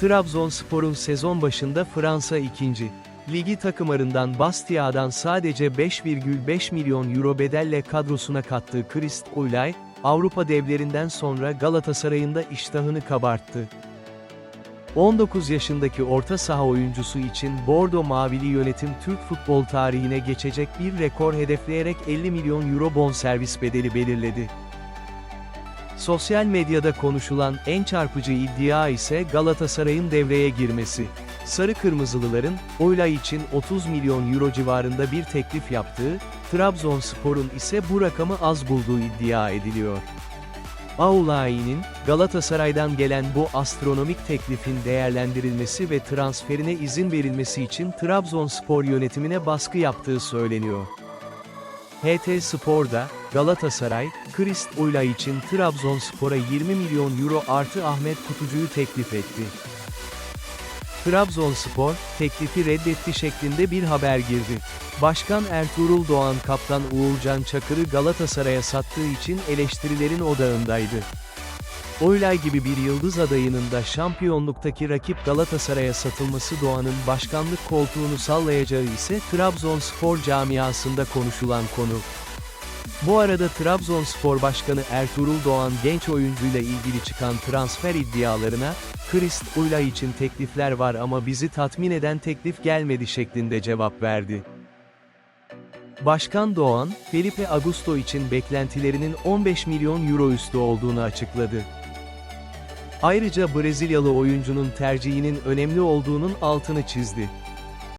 Trabzonspor'un sezon başında Fransa 2. Ligi takımlarından Bastia'dan sadece 5,5 milyon euro bedelle kadrosuna kattığı Christ Uylay, Avrupa devlerinden sonra Galatasaray'ın da iştahını kabarttı. 19 yaşındaki orta saha oyuncusu için Bordo Mavili yönetim Türk futbol tarihine geçecek bir rekor hedefleyerek 50 milyon euro bonservis bedeli belirledi. Sosyal medyada konuşulan en çarpıcı iddia ise Galatasaray'ın devreye girmesi. Sarı Kırmızılıların, Oylay için 30 milyon euro civarında bir teklif yaptığı, Trabzonspor'un ise bu rakamı az bulduğu iddia ediliyor. Aulayi'nin, Galatasaray'dan gelen bu astronomik teklifin değerlendirilmesi ve transferine izin verilmesi için Trabzonspor yönetimine baskı yaptığı söyleniyor. HT Spor'da, Galatasaray, Christ Uylay için Trabzonspor'a 20 milyon euro artı Ahmet Kutucu'yu teklif etti. Trabzonspor, teklifi reddetti şeklinde bir haber girdi. Başkan Ertuğrul Doğan kaptan Uğurcan Çakır'ı Galatasaray'a sattığı için eleştirilerin odağındaydı. Oylay gibi bir yıldız adayının da şampiyonluktaki rakip Galatasaray'a satılması Doğan'ın başkanlık koltuğunu sallayacağı ise Trabzonspor camiasında konuşulan konu. Bu arada Trabzonspor Başkanı Ertuğrul Doğan genç oyuncuyla ilgili çıkan transfer iddialarına, Christ Uylay için teklifler var ama bizi tatmin eden teklif gelmedi şeklinde cevap verdi. Başkan Doğan, Felipe Augusto için beklentilerinin 15 milyon euro üstü olduğunu açıkladı. Ayrıca Brezilyalı oyuncunun tercihinin önemli olduğunun altını çizdi.